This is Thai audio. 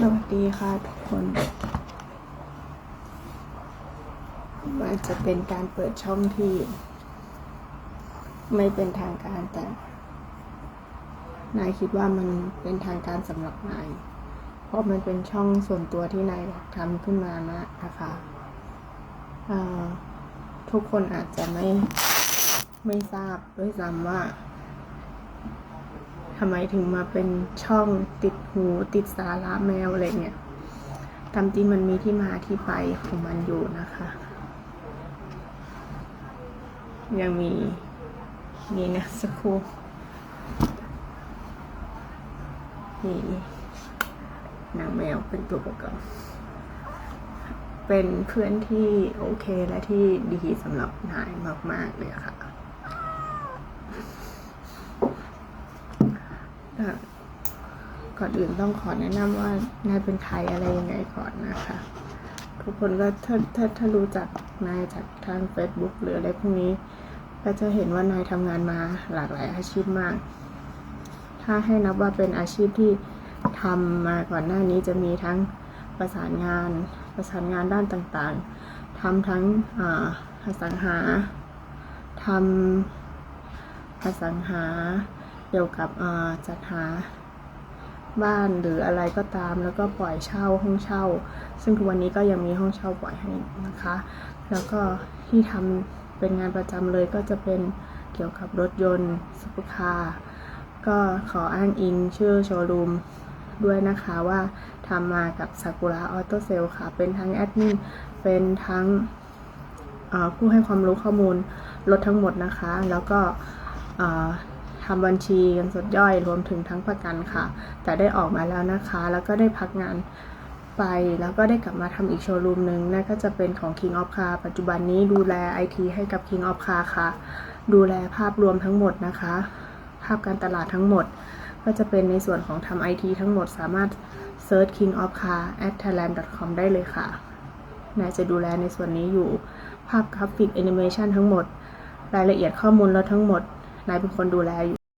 สวัสดีค่ะทุกคนมันจะเป็นการเปิดช่องที่ ไม่เป็นทางการแต่ นายคิดว่ามันเป็นทางการสำหรับนาย เพราะมันเป็นช่องส่วนตัวที่นายอยากทำขึ้นมานะนะคะทุกคนอาจจะไม่ไม่ทราบด้วยซ้ำว่า ทำไมถึงมาเป็นช่องติดหูติดสาระแมวอะไรเงี้ยตามจริงมันมีที่มาที่ไปของมันอยู่นะคะ ยังมีนี่นะสักครู่นี่นางแมวเป็นตัวประกอบเป็นเพื่อนที่โอเคและที่ดีสำหรับนายมาก ๆ เลยค่ะ อะก่อนอื่นต้องขอแนะนำว่านายเป็นใครอะไรยังไงก่อนนะคะ ทุกคนก็ถ้าถ้าถ้ารู้จักนายจากทาง Facebook หรืออะไรพวกนี้ ก็จะเห็นว่านายทำงานมาหลากหลายอาชีพมาก ถ้าให้นับว่าเป็นอาชีพที่ทำมาก่อนหน้านี้จะมีทั้งประสานงาน ประสานงานด้านต่างๆทำทั้งอ่าอสังหาทำอสังหา เกี่ยวกับจัดหาบ้านหรืออะไรก็ตาม แล้วก็ปล่อยเช่าห้องเช่า ซึ่งทุกวันนี้ก็ยังมีห้องเช่าปล่อยให้นะคะ แล้วก็ที่ทำเป็นงานประจำเลยก็จะเป็นเกี่ยวกับรถยนต์ซุปเปอร์คาร์ก็ขออ้างอิงชื่อโชว์รูมด้วยนะคะว่าทำมากับซากุระออโตเซลค่ะ เป็นทั้งแอดมินเป็นทั้งผู้ให้ความรู้ข้อมูลรถทั้งหมดนะคะ แล้วก็ ทำบัญชีเงินสดย่อยรวมถึงทั้งประกันค่ะ แต่ได้ออกมาแล้วนะคะ แล้วก็ได้พักงานไปแล้วก็ได้กลับมาทำอีกโชว์รูมหนึ่งนั่นก็จะเป็นของ King of Car ปัจจุบันนี้ดูแล IT ให้กับ King of Car ค่ะ ดูแลภาพรวมทั้งหมดนะคะ ภาพการตลาดทั้งหมด ก็จะเป็นในส่วนของทำ IT ทั้งหมดสามารถ search king of car at thailand com ได้เลยค่ะนายจะดูแลในส่วนนี้อยู่ ภาพกราฟิกแอนิเมชันทั้งหมด รายละเอียดข้อมูลเรถทั้งหมดนายเป็นคนดูแลอยู่